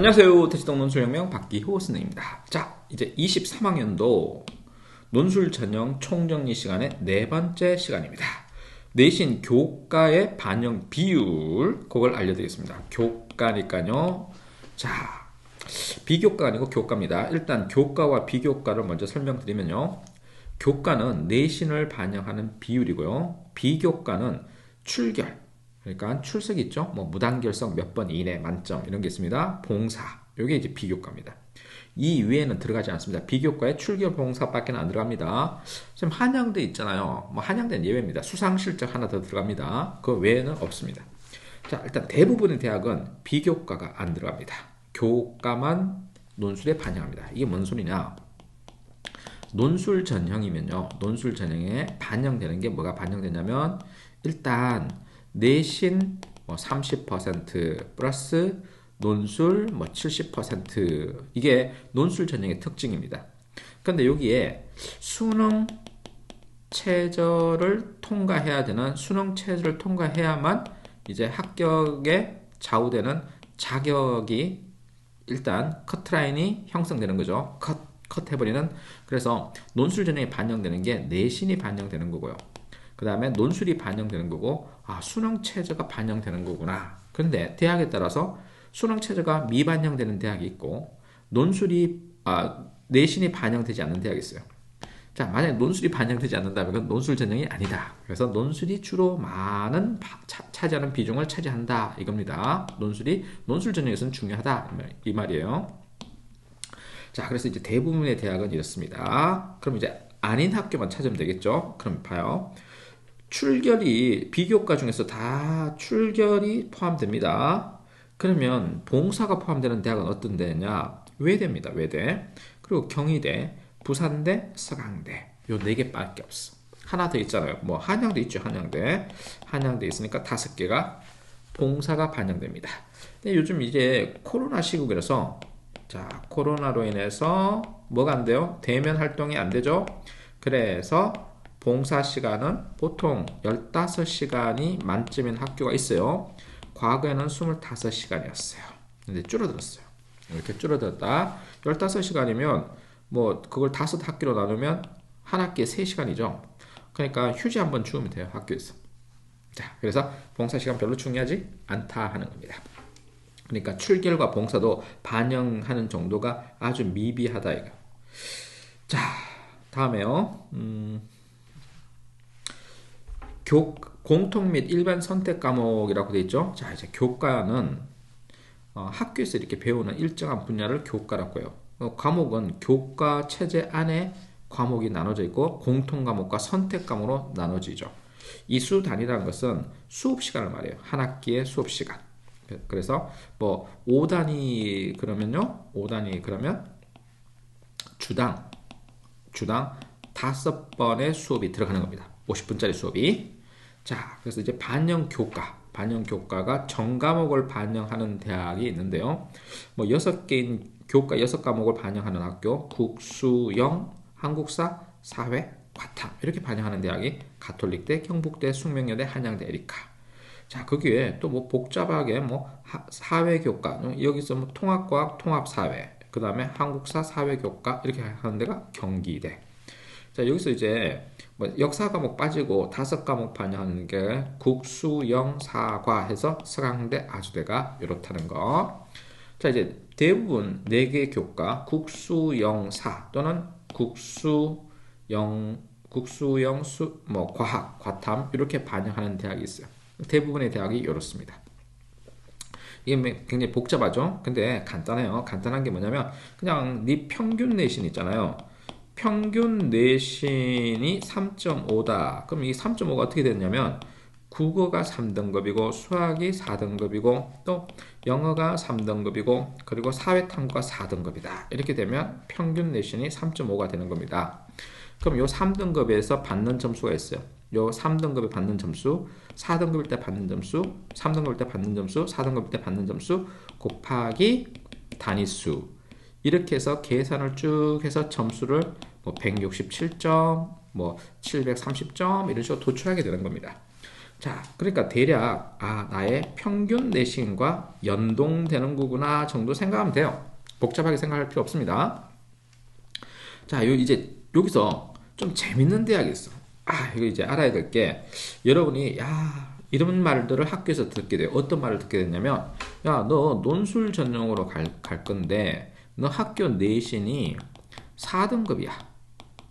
안녕하세요. 대치동 논술혁명 박기호 선생입니다. 자, 이제 23학년도 논술 전형 총정리 시간의 네 번째 시간입니다. 내신 교과의 반영 비율 그걸 알려드리겠습니다. 교과니까요. 자, 비교과가 아니고 교과입니다. 일단 교과와 비교과를 먼저 설명드리면요. 교과는 내신을 반영하는 비율이고요. 비교과는 출결, 그러니까 출석 있죠? 뭐 무단결석 몇 번 이내 만점 이런 게 있습니다. 봉사, 이게 이제 비교과입니다. 이 위에는 들어가지 않습니다. 비교과에 출결 봉사밖에 안 들어갑니다. 지금 한양대 있잖아요. 뭐 한양대는 예외입니다. 수상 실적 하나 더 들어갑니다. 그 외에는 없습니다. 자, 일단 대부분의 대학은 비교과가 안 들어갑니다. 교과만 논술에 반영합니다. 이게 뭔 소리냐? 논술 전형이면요. 논술 전형에 반영되는 게 뭐가 반영되냐면 일단 내신 뭐 30% 플러스 논술 뭐 70% 이게 논술 전형의 특징입니다. 근데 여기에 수능 최저를 통과해야 되는 수능 최저를 통과해야만 이제 합격에 좌우되는 자격이 일단 커트라인이 형성되는 거죠. 컷, 컷 해버리는. 그래서 논술 전형에 반영되는 게 내신이 반영되는 거고요. 그 다음에 논술이 반영되는 거고, 아, 수능 최저가 반영되는 거구나. 그런데 대학에 따라서 수능 최저가 미반영되는 대학이 있고, 논술이, 아, 내신이 반영되지 않는 대학이 있어요. 자, 만약 논술이 반영되지 않는다면 그건 논술 전형이 아니다. 그래서 논술이 주로 많은 차, 차지하는 비중을 차지한다. 이겁니다. 논술이 논술 전형에서는 중요하다. 이 말이에요. 자, 그래서 이제 대부분의 대학은 이렇습니다. 그럼 이제 아닌 학교만 찾으면 되겠죠? 그럼 봐요. 출결이 비교과 중에서 다 출결이 포함됩니다. 그러면 봉사가 포함되는 대학은 어떤 데냐? 외대입니다. 외대. 그리고 경희대, 부산대, 서강대. 요 네 개밖에 없어. 하나 더 있잖아요. 뭐 한양대 있죠. 한양대. 한양대 있으니까 다섯 개가 봉사가 반영됩니다. 근데 요즘 이제 코로나 시국이라서 자, 코로나로 인해서 뭐가 안 돼요? 대면 활동이 안 되죠? 그래서 봉사 시간은 보통 15시간이 만점인 학교가 있어요. 과거에는 25시간이었어요. 근데 줄어들었어요. 이렇게 줄어들었다. 15시간이면 뭐 그걸 다섯 학기로 나누면 한 학기에 3시간이죠. 그러니까 휴지 한 번 주면 돼요. 학교에서. 자, 그래서 봉사 시간 별로 중요하지 않다 하는 겁니다. 그러니까 출결과 봉사도 반영하는 정도가 아주 미비하다 이거. 자, 다음에요. 음, 교, 공통 및 일반 선택 과목이라고 되어 있죠. 자, 이제 교과는 어, 학교에서 이렇게 배우는 일정한 분야를 교과라고 해요. 어, 과목은 교과 체제 안에 과목이 나눠져 있고 공통 과목과 선택 과목으로 나눠지죠. 이 수 단위라는 것은 수업 시간을 말해요. 한 학기의 수업 시간. 그래서 뭐 5단위 그러면요. 5단위 그러면 주당 주당 다섯 번의 수업이 들어가는 겁니다. 50분짜리 수업이. 자, 그래서 이제 반영 교과, 반영 교과가 전과목을 반영하는 대학이 있는데요. 뭐 여섯 개인 교과 여섯 과목을 반영하는 학교, 국수영, 한국사, 사회, 과탐 이렇게 반영하는 대학이 가톨릭대, 경북대, 숙명여대, 한양대, 에리카. 자, 거기에 또 뭐 복잡하게 뭐 사회교과, 여기서 뭐 통합과학, 통합사회, 그 다음에 한국사, 사회교과 이렇게 하는 데가 경기대. 자, 여기서 이제 뭐 역사 과목 빠지고 다섯 과목 반영하는 게 국수, 영, 사과 해서 서강대, 아주대가 이렇다는 거. 자, 이제 대부분 네 개 교과 국수, 영, 사 또는 국수, 영, 국수, 영, 수, 뭐 과학, 과탐 이렇게 반영하는 대학이 있어요. 대부분의 대학이 이렇습니다. 이게 뭐 굉장히 복잡하죠? 근데 간단해요. 간단한 게 뭐냐면 그냥 네 평균 내신 있잖아요. 평균 내신이 3.5다. 그럼 이 3.5가 어떻게 됐냐면 국어가 3등급이고 수학이 4등급이고 또 영어가 3등급이고 그리고 사회탐구가 4등급이다. 이렇게 되면 평균 내신이 3.5가 되는 겁니다. 그럼 요 3등급에서 받는 점수가 있어요. 요 3등급에 받는 점수, 4등급일 때 받는 점수, 3등급일 때 받는 점수, 4등급일 때 받는 점수 곱하기 단위수 이렇게 해서 계산을 쭉 해서 점수를 뭐 167점, 뭐 730점 이런 식으로 도출하게 되는 겁니다. 자, 그러니까 대략 아 나의 평균 내신과 연동되는 거구나 정도 생각하면 돼요. 복잡하게 생각할 필요 없습니다. 자, 요 이제 여기서 좀 재밌는 대학이 있어. 아, 이거 이제 알아야 될 게 여러분이 야 이런 말들을 학교에서 듣게 돼요. 어떤 말을 듣게 됐냐면 야, 너 논술 전형으로 갈, 갈 건데 너 학교 내신이 4등급이야.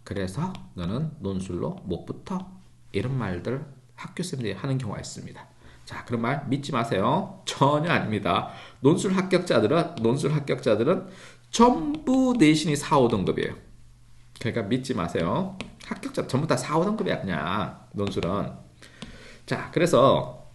그래서 너는 논술로 못 붙어. 이런 말들 학교 쌤들이 하는 경우가 있습니다. 자, 그런 말 믿지 마세요. 전혀 아닙니다. 논술 합격자들은 논술 합격자들은 전부 내신이 4, 5등급이에요. 그러니까 믿지 마세요. 합격자 전부 다 4, 5등급이야 그냥 논술은. 자, 그래서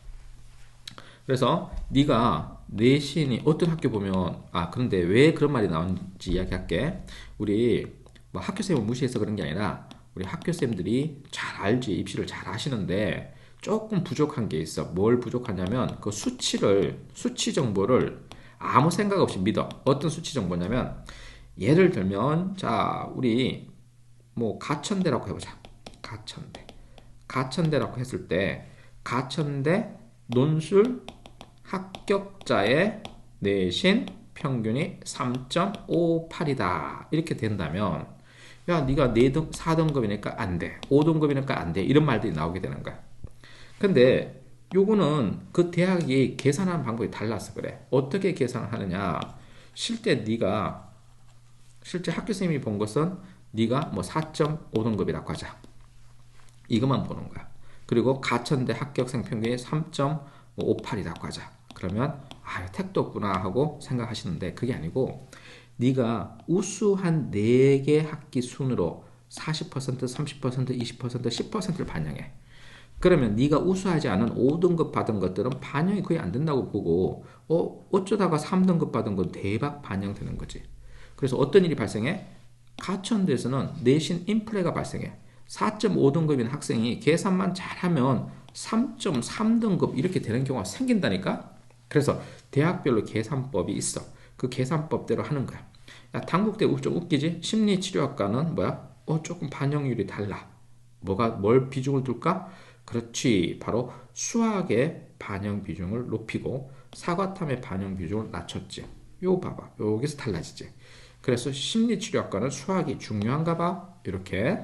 그래서 네가 내신이 어떤 학교 보면 아 그런데 왜 그런 말이 나오는지 이야기할게. 우리 뭐 학교 쌤을 무시해서 그런 게 아니라 우리 학교 쌤들이 잘 알지 입시를 잘 하시는데 조금 부족한 게 있어. 뭘 부족하냐면 그 수치를 수치 정보를 아무 생각 없이 믿어. 어떤 수치 정보냐면 예를 들면 자 우리 뭐 가천대라고 해보자. 가천대. 가천대라고 했을 때 가천대 논술 합격자의 내신 평균이 3.58이다. 이렇게 된다면 야, 네가 4등, 4등급이니까 안 돼. 5등급이니까 안 돼. 이런 말들이 나오게 되는 거야. 근데 요거는 그 대학이 계산하는 방법이 달라서 그래. 어떻게 계산을 하느냐? 실제 네가 실제 학교 선생님이 본 것은 네가 뭐 4.5등급이라고 하자. 이것만 보는 거야. 그리고 가천대 합격생 평균이 3.58이라고 하자. 그러면 아, 택도 없구나 하고 생각하시는데 그게 아니고 네가 우수한 4개 학기 순으로 40%, 30%, 20%, 10%를 반영해. 그러면 네가 우수하지 않은 5등급 받은 것들은 반영이 거의 안 된다고 보고 어 어쩌다가 3등급 받은 건 대박 반영되는 거지. 그래서 어떤 일이 발생해? 가천대에서는 내신 인플레가 발생해. 4.5등급인 학생이 계산만 잘하면 3.3등급 이렇게 되는 경우가 생긴다니까. 그래서 대학별로 계산법이 있어. 그 계산법대로 하는 거야. 야, 당국대 좀 웃기지? 심리치료학과는 뭐야? 어, 조금 반영률이 달라. 뭐가, 뭘 비중을 둘까? 그렇지. 바로 수학의 반영 비중을 높이고 사과탐의 반영 비중을 낮췄지. 요 봐봐. 여기서 달라지지. 그래서 심리치료학과는 수학이 중요한가 봐. 이렇게.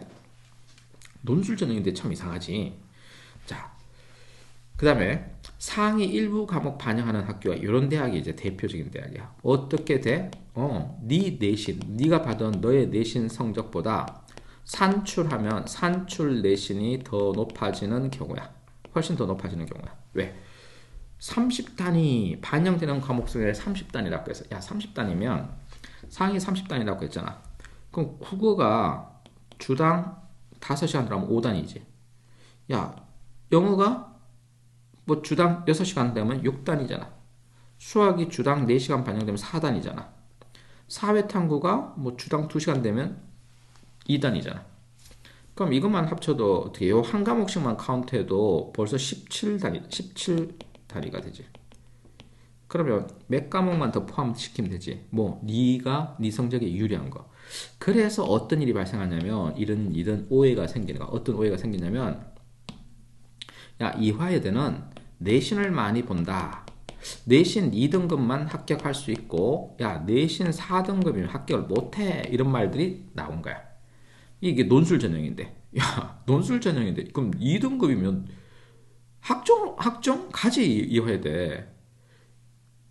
논술 전형인데 참 이상하지. 자, 그 다음에 상위 일부 과목 반영하는 학교가 이런 대학이 이제 대표적인 대학이야. 어떻게 돼? 어, 네 내신, 네가 받은 너의 내신 성적보다 산출하면 산출 내신이 더 높아지는 경우야. 훨씬 더 높아지는 경우야. 왜? 30단위 반영되는 과목 중에 30단이라고 해서 야 30단이면 상위 30단이라고 했잖아. 그럼 국어가 주당 5시간 들면 5단이지. 야 영어가 뭐 주당 6시간 되면 6단이잖아. 수학이 주당 4시간 반영되면 4단이잖아. 사회탐구가 뭐 주당 2시간 되면 2단이잖아. 그럼 이것만 합쳐도 어떻게 요한 과목씩만 카운트해도 벌써 17단위, 17단위가 되지. 그러면 몇 과목만 더 포함시키면 되지. 뭐 네가 네 성적에 유리한 거. 그래서 어떤 일이 발생하냐면 이런 이런 오해가 생기는 거. 어떤 오해가 생기냐면 야 이화여대는 내신을 많이 본다. 내신 2등급만 합격할 수 있고 야 내신 4등급이면 합격을 못해 이런 말들이 나온 거야. 이게 논술 전형인데 야 논술 전형인데 그럼 2등급이면 학종 학종 가지 이해야 돼.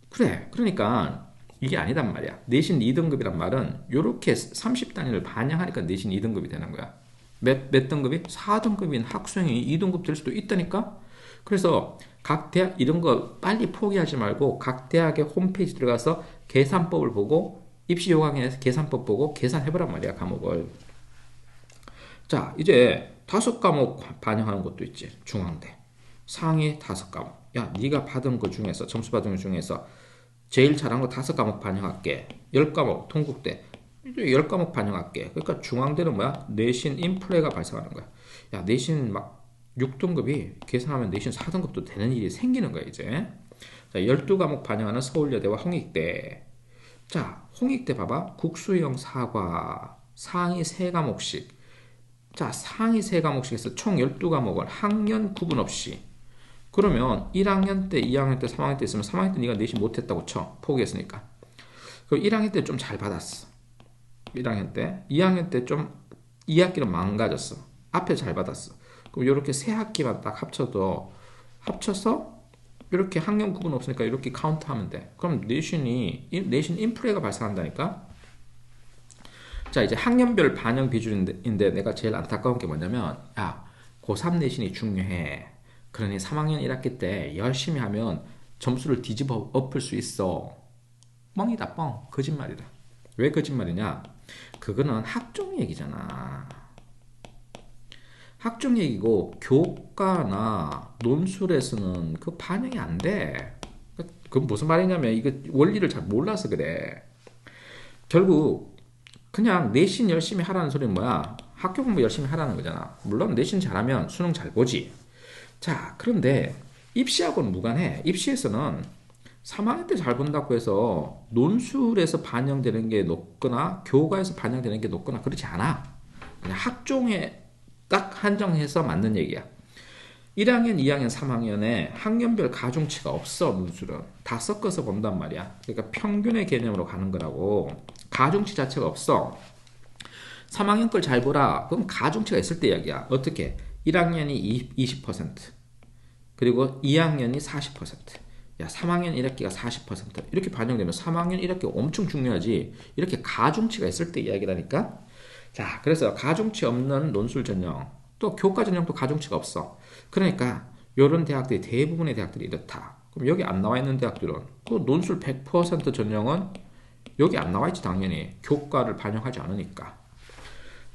그래 그러니까 이게 아니단 말이야. 내신 2등급이란 말은 이렇게 30단위를 반영하니까 내신 2등급이 되는 거야. 몇, 몇 등급이? 4등급인 학생이 2등급 될 수도 있다니까? 그래서 각 대학 이런 거 빨리 포기하지 말고 각 대학의 홈페이지 들어가서 계산법을 보고 입시 요강에서 계산법 보고 계산해보란 말이야 과목을. 자 이제 다섯 과목 반영하는 것도 있지 중앙대 상위 다섯 과목. 야 네가 받은 것 중에서 점수 받은 것 중에서 제일 잘한 거 다섯 과목 반영할게. 열 과목 통국대 열 과목 반영할게. 그러니까 중앙대는 뭐야 내신 인플레가 발생하는 거야. 야 내신 막 6등급이 계산하면 내신 4등급도 되는 일이 생기는 거야, 이제. 자, 12과목 반영하는 서울여대와 홍익대. 자, 홍익대 봐봐. 국수형 사과. 상위 3과목씩. 자, 상위 3과목씩에서 총 12과목을 학년 구분 없이 그러면 1학년 때, 2학년 때, 3학년 때 있으면 3학년 때 네가 내신 못했다고 쳐. 포기했으니까. 그럼 1학년 때 좀 잘 받았어. 1학년 때. 2학년 때 좀 2학기는 망가졌어. 앞에 잘 받았어. 그럼 이렇게 세 학기만 딱 합쳐도 합쳐서 이렇게 학년 구분 없으니까 이렇게 카운트하면 돼. 그럼 내신이 내신 인프레가 발생한다니까. 자 이제 학년별 반영 비율인데 내가 제일 안타까운 게 뭐냐면 야 고3 내신이 중요해. 그러니 3학년 1학기 때 열심히 하면 점수를 뒤집어 엎을 수 있어. 뻥이다 뻥. 거짓말이다. 왜 거짓말이냐? 그거는 학종 얘기잖아. 학종 얘기고 교과나 논술에서는 그 반영이 안 돼. 그건 무슨 말이냐면 이거 원리를 잘 몰라서 그래. 결국 그냥 내신 열심히 하라는 소리는 뭐야? 학교 공부 열심히 하라는 거잖아. 물론 내신 잘하면 수능 잘 보지. 자, 그런데 입시하고는 무관해. 입시에서는 3학년 때 잘 본다고 해서 논술에서 반영되는 게 높거나 교과에서 반영되는 게 높거나 그렇지 않아. 그냥 학종에 딱 한정해서 맞는 얘기야. 1학년, 2학년, 3학년에 학년별 가중치가 없어, 논술은. 다 섞어서 본단 말이야. 그러니까 평균의 개념으로 가는 거라고. 가중치 자체가 없어. 3학년 걸 잘 보라. 그럼 가중치가 있을 때 이야기야. 어떻게? 1학년이 20%. 그리고 2학년이 40%. 야, 3학년 1학기가 40%. 이렇게 반영되면 3학년 1학기가 엄청 중요하지. 이렇게 가중치가 있을 때 이야기라니까? 자, 그래서 가중치 없는 논술 전형, 또 교과 전형도 가중치가 없어. 그러니까 이런 대학들이 대부분의 대학들이 이렇다. 그럼 여기 안 나와 있는 대학들은 그 논술 100% 전형은 여기 안 나와 있지 당연히 교과를 반영하지 않으니까.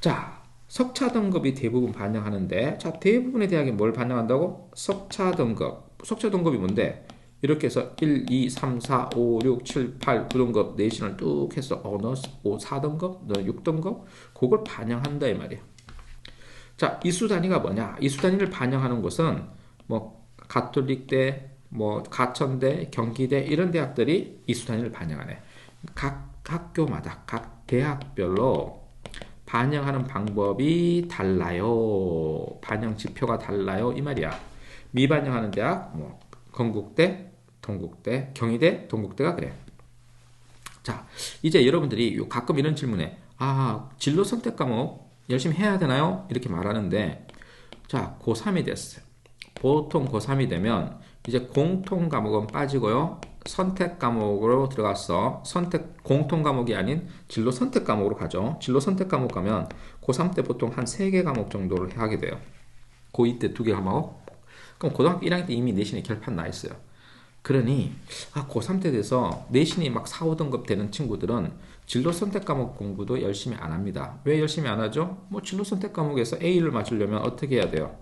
자, 석차 등급이 대부분 반영하는데 자, 대부분의 대학이 뭘 반영한다고? 석차 등급. 석차 등급이 뭔데? 이렇게 해서 1, 2, 3, 4, 5, 6, 7, 8, 9등급 내신을 뚝 해서 어너 5, 4등급, 6등급 그걸 반영한다 이 말이야. 자, 이수 단위가 뭐냐? 이수 단위를 반영하는 곳은 뭐 가톨릭대, 뭐 가천대, 경기대 이런 대학들이 이수 단위를 반영하네. 각 학교마다 각 대학별로 반영하는 방법이 달라요. 반영 지표가 달라요. 이 말이야. 미반영하는 대학, 뭐 건국대, 동국대, 경희대, 동국대가 그래. 자, 이제 여러분들이 가끔 이런 질문에 아, 진로 선택 과목 열심히 해야 되나요? 이렇게 말하는데 자, 고3이 됐어요. 보통 고3이 되면 이제 공통 과목은 빠지고요. 선택 과목으로 들어갔어. 선택 공통 과목이 아닌 진로 선택 과목으로 가죠. 진로 선택 과목 가면 고3 때 보통 한 3개 과목 정도를 하게 돼요. 고2 때 2개 과목. 그럼 고등학교 1학년 때 이미 내신이 결판 나 있어요. 그러니 아, 고3 때 돼서 내신이 막 4, 5등급 되는 친구들은 진로 선택 과목 공부도 열심히 안 합니다. 왜 열심히 안 하죠? 뭐 진로 선택 과목에서 A를 맞으려면 어떻게 해야 돼요?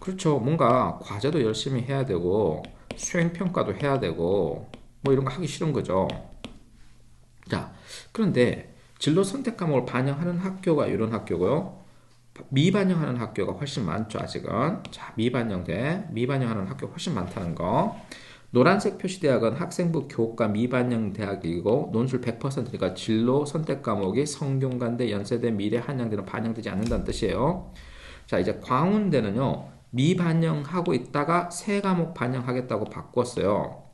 그렇죠. 뭔가 과제도 열심히 해야 되고 수행 평가도 해야 되고 뭐 이런 거 하기 싫은 거죠. 자, 그런데 진로 선택 과목을 반영하는 학교가 이런 학교고요. 미반영하는 학교가 훨씬 많죠, 아직은. 자, 미반영 대, 미반영하는 학교 훨씬 많다는 거. 노란색 표시 대학은 학생부 교과 미반영 대학이고 논술 100%니까 진로 선택 과목이 성균관대, 연세대, 미래, 한양대는 반영되지 않는다는 뜻이에요. 자, 이제 광운대는요. 미반영하고 있다가 세 과목 반영하겠다고 바꿨어요.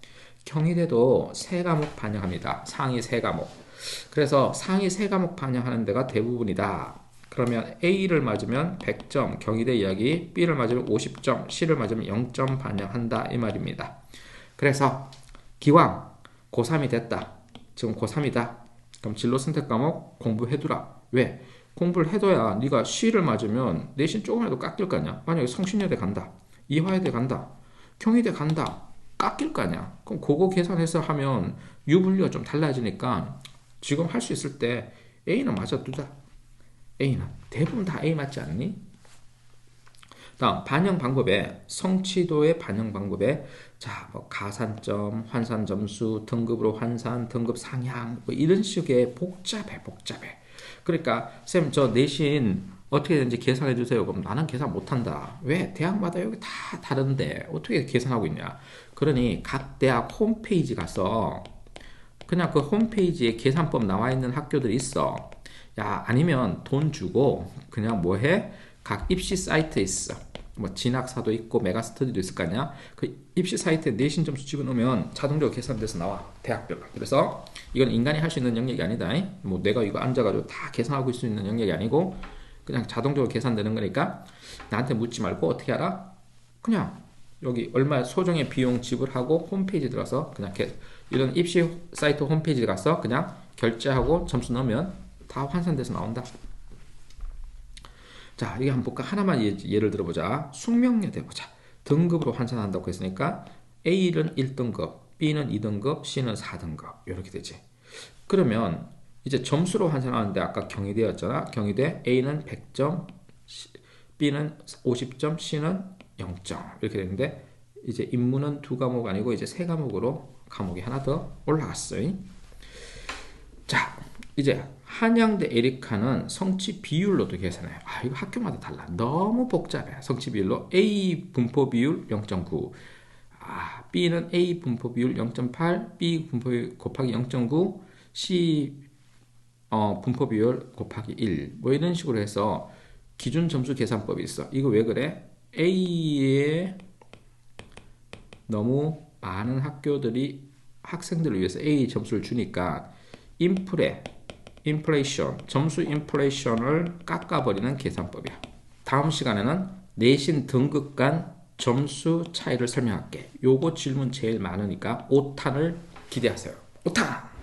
경희대도 세 과목 반영합니다. 상위 세 과목. 그래서 상위 세 과목 반영하는 데가 대부분이다. 그러면 A를 맞으면 100점 경희대 이야기, B를 맞으면 50점, C를 맞으면 0점 반영한다 이 말입니다. 그래서 기왕 고3이 됐다. 지금 고3이다. 그럼 진로 선택 과목 공부해두라. 왜? 공부를 해둬야 네가 C를 맞으면 내신 조금이라도 깎일 거 아니야. 만약에 성신여대 간다. 이화여대 간다. 경희대 간다. 깎일 거 아니야. 그럼 그거 계산해서 하면 유분류가 좀 달라지니까 지금 할 수 있을 때 A는 맞아두자. A는 대부분 다 A 맞지 않니? 다음 반영 방법에 성취도의 반영 방법에 자, 뭐 가산점, 환산 점수, 등급으로 환산, 등급 상향 뭐 이런 식의 복잡해, 복잡해. 그러니까 쌤 저 내신 어떻게 되는지 계산해 주세요. 그럼 나는 계산 못 한다. 왜? 대학마다 여기 다 다른데 어떻게 계산하고 있냐? 그러니 각 대학 홈페이지 가서 그냥 그 홈페이지에 계산법 나와 있는 학교들이 있어. 야, 아니면 돈 주고 그냥 뭐 해? 각 입시 사이트 있어. 뭐 진학사도 있고 메가스터디도 있을 거 아니야. 그 입시 사이트에 내신 점수 집어넣으면 자동적으로 계산돼서 나와 대학별로. 그래서 이건 인간이 할 수 있는 영역이 아니다. 뭐 내가 이거 앉아가지고 다 계산하고 있을 수 있는 영역이 아니고 그냥 자동적으로 계산되는 거니까 나한테 묻지 말고 어떻게 알아? 그냥 여기 얼마 소정의 비용 지불하고 홈페이지 들어서 그냥 게, 이런 입시 사이트 홈페이지 가서 그냥 결제하고 점수 넣으면 다 환산돼서 나온다. 자, 이게 한번 볼까? 하나만 예, 를 들어보자. 숙명여대 보자. 등급으로 환산한다고 했으니까 A는 1등급, B는 2등급, C는 4등급 이렇게 되지. 그러면 이제 점수로 환산하는데 아까 경희대였잖아. 경희대 A는 100점, B는 50점, C는 0점 이렇게 되는데 이제 인문은 두 과목 아니고 이제 세 과목으로 과목이 하나 더 올라갔어요. 자, 이제 한양대 에리카는 성취 비율로도 계산해요. 아, 이거 학교마다 달라. 너무 복잡해. 성취 비율로 A 분포 비율 0.9. 아, B는 A 분포 비율 0.8, B 분포 비율 곱하기 0.9, C 어, 분포 비율 곱하기 1. 뭐 이런 식으로 해서 기준 점수 계산법이 있어. 이거 왜 그래? A에 너무 많은 학교들이 학생들을 위해서 A 점수를 주니까 인플레 인플레이션, 점수 인플레이션을 깎아버리는 계산법이야. 다음 시간에는 내신 등급 간 점수 차이를 설명할게. 요거 질문 제일 많으니까 5탄을 기대하세요. 5탄!